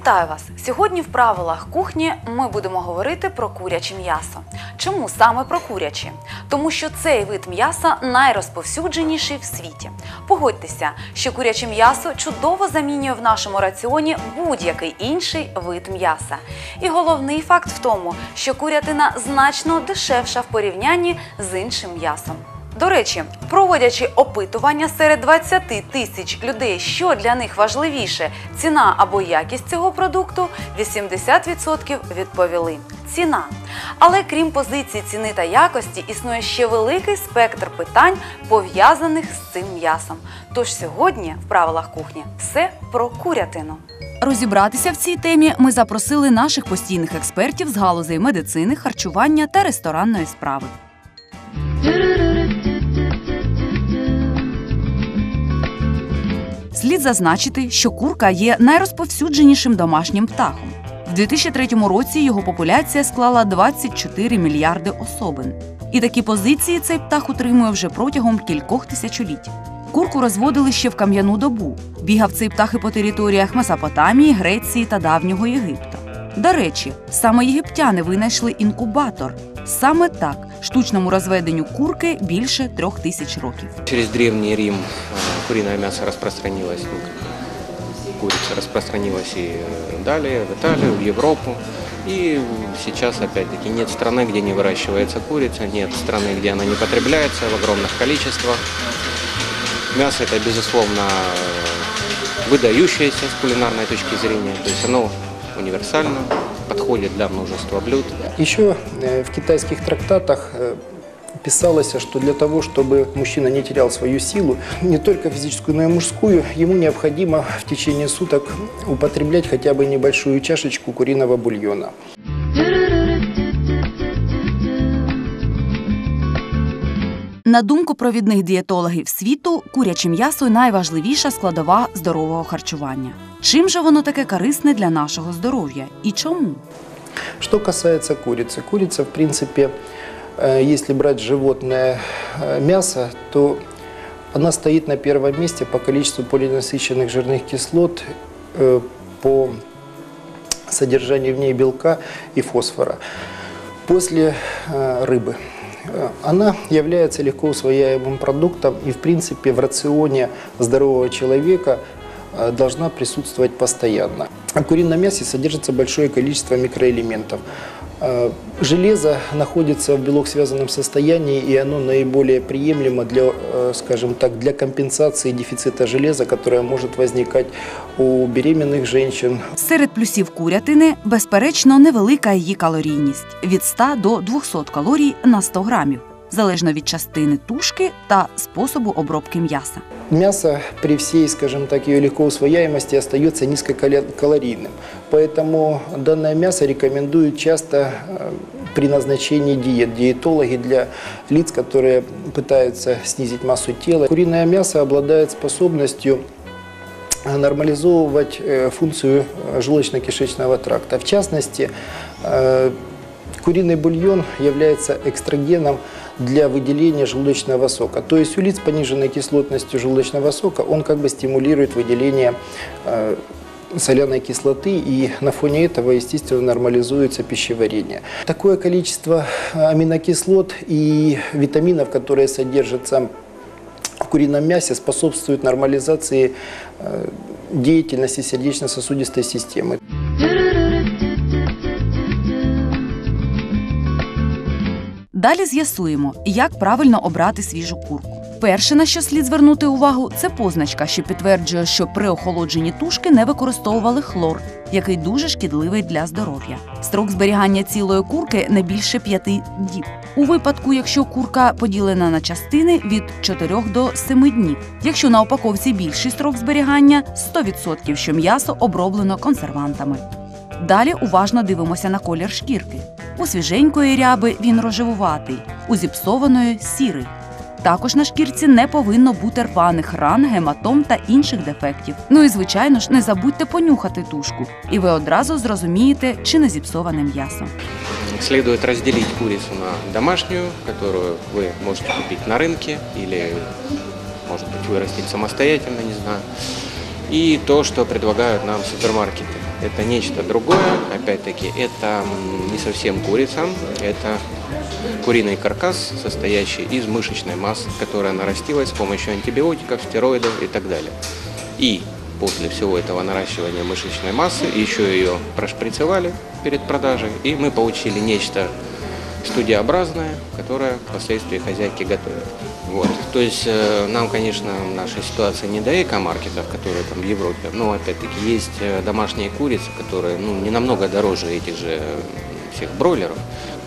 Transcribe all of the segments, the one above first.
Вітаю вас! Сьогодні в правилах кухні ми будемо говорити про куряче м'ясо. Чому саме про куряче? Тому що цей вид м'яса найрозповсюдженіший в світі. Погодьтеся, що куряче м'ясо чудово замінює в нашому раціоні будь-який інший вид м'яса. І головний факт в тому, що курятина значно дешевша в порівнянні з іншим м'ясом. До речі, проводячи опитування серед 20 тисяч людей, що для них важливіше ціна або якість цього продукту, 80% відповіли ціна. Але крім позиції ціни та якості, існує ще великий спектр питань, пов'язаних з цим м'ясом. Тож сьогодні в правилах кухні все про курятину. Розібратися в цій темі ми запросили наших постійних експертів з галузей медицини, харчування та ресторанної справи. Слід зазначити, що курка є найрозповсюдженішим домашнім птахом. В 2003 році його популяція склала 24 мільярди особин. І такі позиції цей птах утримує вже протягом кількох тисячоліть. Курку розводили ще в кам'яну добу. Бігав цей птах і по територіях Месопотамії, Греції та давнього Єгипта. До речі, саме єгиптяни винайшли інкубатор. Саме так штучному розведенню курки більше трьох тисяч років. Через Древний Рим куриное мясо распространилось, ну, курица распространилась и далее, в Италию, в Европу. И сейчас, опять-таки, нет страны, где не выращивается курица, нет страны, где она не потребляется в огромных количествах. Мясо это, безусловно, выдающееся с кулинарной точки зрения, то есть оно универсально, подходит для множества блюд. Еще э, в китайских трактатах э, писалось, что для того, чтобы мужчина не терял свою силу, не только физическую, но и мужскую, ему необходимо в течение суток употреблять хотя бы небольшую чашечку куриного бульона. На думку провідних дієтологів світу, куряче м'ясо найважливіша складова здорового харчування. Чим же воно таке корисне для нашого здоров'я і чому? Что касается курицы. Курица, в принципе, э, Если брать животное э, мясо, то она стоит на первом месте по количеству полинасыщенных жирных кислот, э, по содержанию в ней белка и фосфора. После э, рыбы. Э, Она является легко усвояемым продуктом и, в принципе, в рационе здорового человека э, должна присутствовать постоянно. В курином мясе содержится большое количество микроэлементов. Э, Железо находится в белок-связанном состоянии, и оно наиболее приемлемо для, э, скажем так, для компенсации дефицита железа, которое может возникать у беременных женщин, Серед плюсів курятини, безперечно, невелика її калорійність від 100 до 200 калорій на 100 грамів, Залежно від частини тушки та способу обробки м'яса. Мясо при всей, скажем так, ее легко усвояемости остается низкокалорийным. Поэтому данное мясо рекомендуют часто э, при назначении диет. Диетологи для лиц, которые пытаются снизить массу тела. Куриное мясо обладает способностью э, нормализовывать э, функцию желудочно-кишечного тракта. В частности, куриный бульон является экстрагеном для выделения желудочного сока. То есть у лиц пониженной кислотностью желудочного сока он как бы стимулирует выделение э, соляной кислоты и на фоне этого, естественно, нормализуется пищеварение. Такое количество э, аминокислот и витаминов, которые содержатся в курином мясе, способствует нормализации э, деятельности сердечно-сосудистой системы. Далі з'ясуємо, як правильно обрати свіжу курку. Перше, на що слід звернути увагу, це позначка, що підтверджує, що при охолодженні тушки не використовували хлор, який дуже шкідливий для здоров'я. Строк зберігання цілої курки не більше п'яти діб. У випадку, якщо курка поділена на частини від 4 до 7 днів. Якщо на упаковці більший строк зберігання 100% що м'ясо оброблено консервантами. Далі уважно дивимося на колір шкірки. У свіженької ряби він рожевуватий, у зіпсованої сірий. Також на шкірці не повинно бути рваних ран, гематом та інших дефектів. Ну і звичайно ж, не забудьте понюхати тушку, і ви одразу зрозумієте, чи не зіпсоване м'ясо. Следует разделить курицу на домашнюю, которую вы можете купить на рынке или, может быть, вырастить самостоятельно, не знаю. И то, что предлагают нам супермаркеты. Это нечто другое. Опять-таки, это не совсем курица, это куриный каркас, состоящий из мышечной массы, которая нарастилась с помощью антибиотиков, стероидов и так далее. И после всего этого наращивания мышечной массы еще ее прошприцевали перед продажей, и мы получили нечто студиообразное, которое впоследствии хозяйки готовят. Вот. То есть э, нам, конечно, в нашей ситуации не до эко-маркетов, которые там в Европе, но опять-таки есть э, домашние курицы, которые ну, не намного дороже этих же всех бройлеров,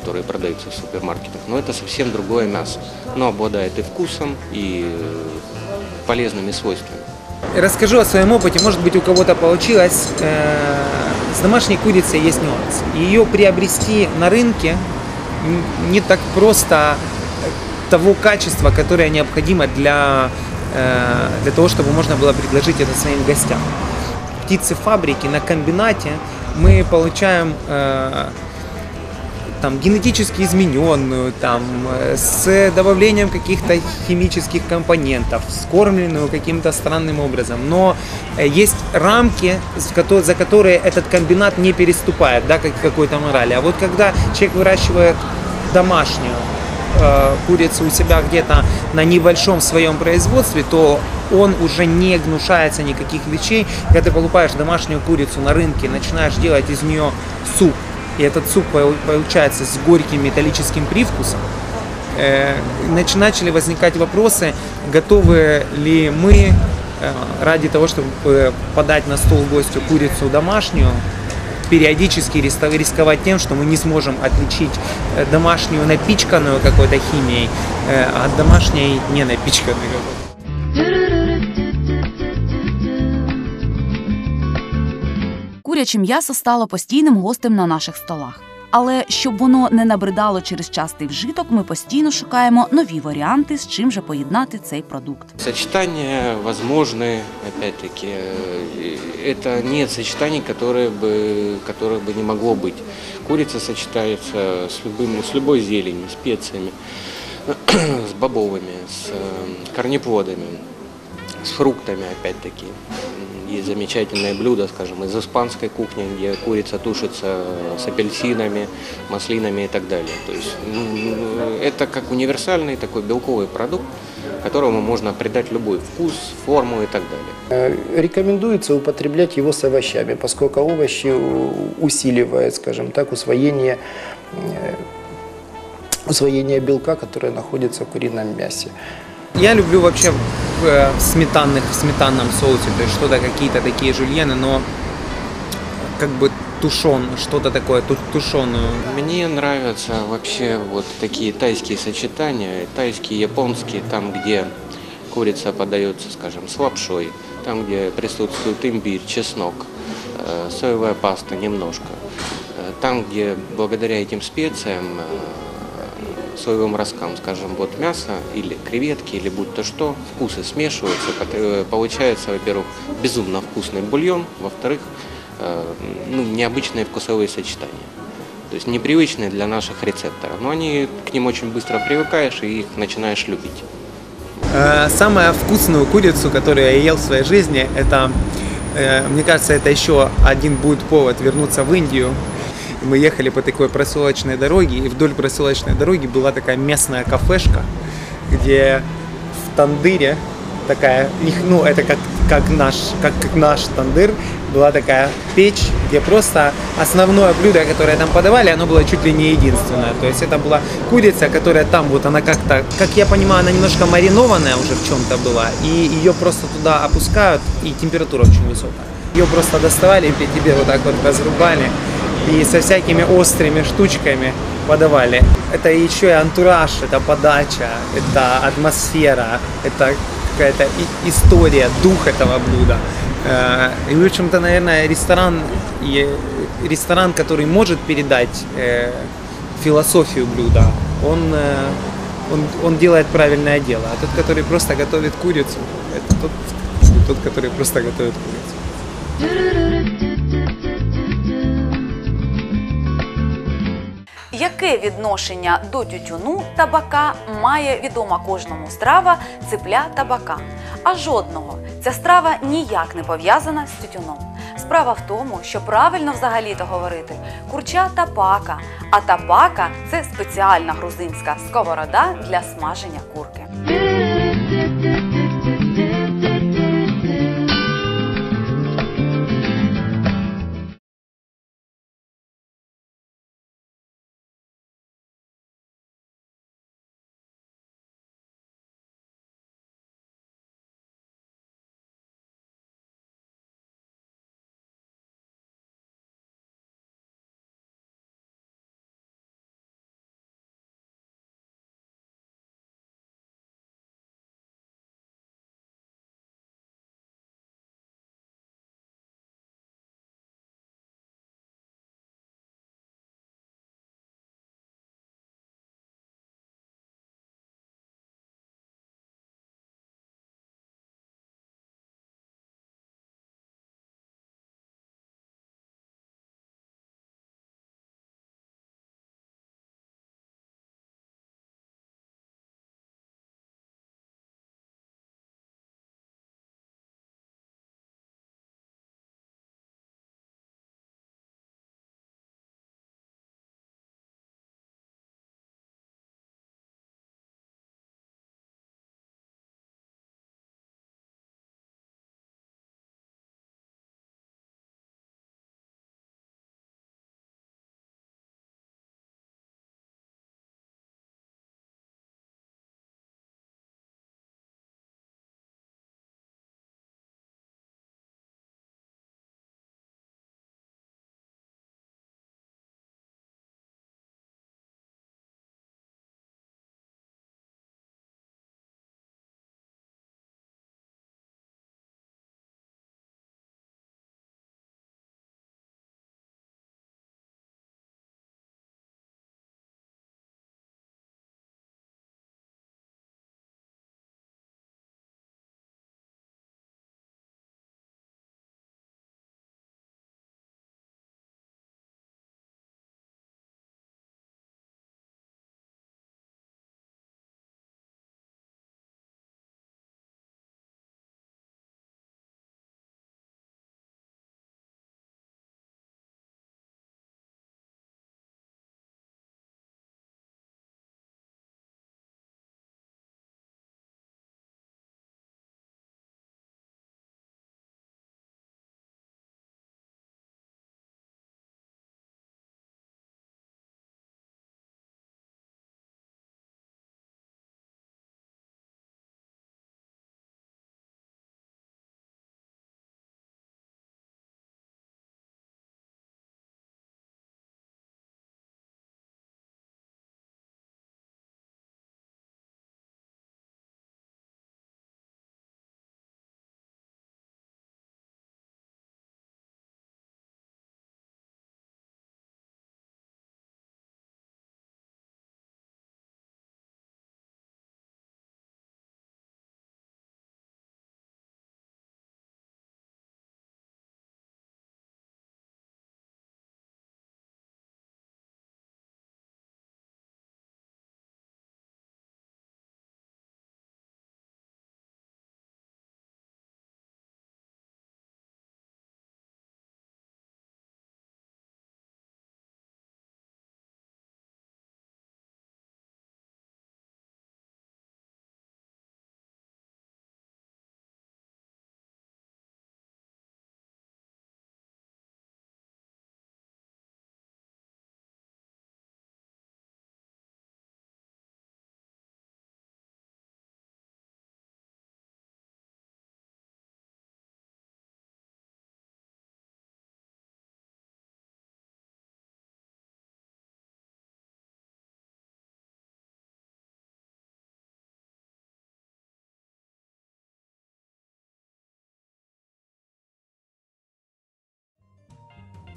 которые продаются в супермаркетах, но это совсем другое мясо. Но обладает и вкусом, и э, полезными свойствами. Расскажу о своем опыте, может быть у кого-то получилось. С домашней курицей есть нюанс. Ее приобрести на рынке не так просто э, того качества, которое необходимо для, э, для того, чтобы можно было предложить это своим гостям. Птицефабрики на комбинате мы получаем э, там генетически измененную, там э, с добавлением каких-то химических компонентов, скормленную каким-то странным образом. Но э, есть рамки, за которые этот комбинат не переступает, да, как какой-то морали. А вот когда человек выращивает домашнюю э, курицу у себя где-то на небольшом своем производстве, то он уже не гнушается никаких вещей. Когда ты покупаешь домашнюю курицу на рынке, начинаешь делать из нее суп, и этот суп пол- получается с горьким металлическим привкусом, э, нач- начали возникать вопросы, готовы ли мы э, ради того, чтобы э, подать на стол гостю курицу домашнюю, периодически рисковать тем, что мы не сможем отличить домашнюю напичканную какой-то химией от домашней не напичканной. Куряче м'ясо стало постійним гостем на наших столах. Але щоб воно не набридало через частий вжиток, ми постійно шукаємо нові варіанти, з чим же поєднати цей продукт. Сочетания возможны, опять-таки, э, это нет сочетаний, которые бы, которых бы не могло быть. Курица сочетается с, любым, с любой зеленью, специями, с бобовыми, с э, корнеплодами, С фруктами, опять-таки. Есть замечательное блюдо, скажем, из испанской кухни, где курица тушится с апельсинами, маслинами и так далее. То есть ну, это как универсальный такой белковый продукт, которому можно придать любой вкус, форму и так далее. Э, Рекомендуется употреблять его с овощами, поскольку овощи усиливают, скажем так, усвоение, э, усвоение белка, которое находится в курином мясе. Я люблю вообще э, в сметанных, в сметанном соусе, то есть что-то какие-то такие жульены, но как бы тушен, что-то такое ту- тушеную. Мне нравятся вообще вот такие тайские сочетания, тайские, японские, там, где курица подается, скажем, с лапшой, там, где присутствует имбирь, чеснок, э, соевая паста немножко, Э, там, где благодаря этим специям, соевым росткам, скажем, вот мясо или креветки, или будь то что, вкусы смешиваются, э, получается, во-первых, безумно вкусный бульон, во-вторых, э, ну, необычные вкусовые сочетания. То есть непривычные для наших рецепторов. Но они к ним очень быстро привыкаешь и их начинаешь любить. Э, Самую вкусную курицу, которую я ел в своей жизни, это, мне кажется, это еще один будет повод вернуться в Индию. Мы ехали по такой проселочной дороге, и вдоль проселочной дороги была такая местная кафешка, где в тандыре такая, ну, это как, как, наш, как, как наш тандыр, была такая печь, где просто основное блюдо, которое там подавали, оно было чуть ли не единственное. То есть это была курица, которая там вот она как-то, как я понимаю, она немножко маринованная уже в чем-то была, и ее просто туда опускают, и температура очень высокая. Ее просто доставали и при тебе вот так вот разрубали, и со всякими острыми штучками подавали. Это еще и антураж, это подача, это атмосфера, это какая-то история, дух этого блюда. Э, И, в общем-то, наверное, ресторан, ресторан, который может передать э, философию блюда, он, э, он, он делает правильное дело. А тот, который просто готовит курицу, это тот, тот который просто готовит курицу. Яке відношення до тютюну табака має відома кожному страва ципля табака? А жодного ця страва ніяк не пов'язана з тютюном. Справа в тому, що правильно взагалі-то говорити курча тапака, а табака це спеціальна грузинська сковорода для смаження курки.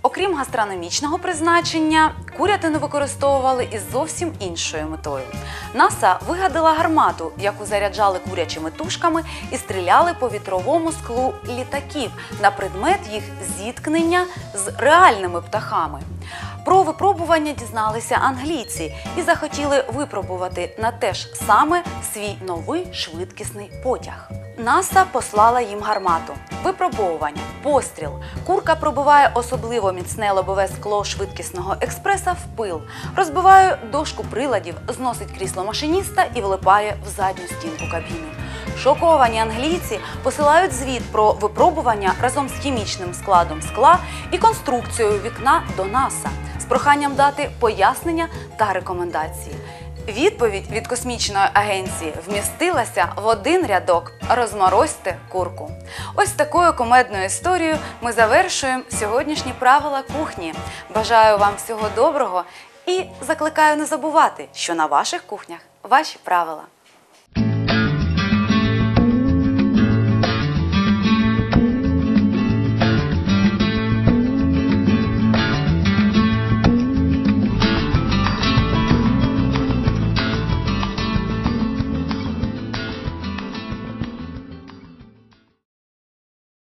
Окрім гастрономічного призначення, курятину використовували із зовсім іншою метою. НАСА вигадала гармату, яку заряджали курячими тушками і стріляли по вітровому склу літаків на предмет їх зіткнення з реальними птахами. Про випробування дізналися англійці і захотіли випробувати на те ж саме свій новий швидкісний потяг. НАСА послала їм гармату. Випробовування, постріл. Курка пробиває особливо міцне лобове скло швидкісного експреса в пил, розбиває дошку приладів, зносить крісло машиніста і влипає в задню стінку кабіни. Шоковані англійці посилають звіт про випробування разом з хімічним складом скла і конструкцією вікна до НАСА з проханням дати пояснення та рекомендації. Відповідь від космічної агенції вмістилася в один рядок розморозьте курку. Ось такою комедною історією ми завершуємо сьогоднішні правила кухні. Бажаю вам всього доброго і закликаю не забувати, що на ваших кухнях ваші правила.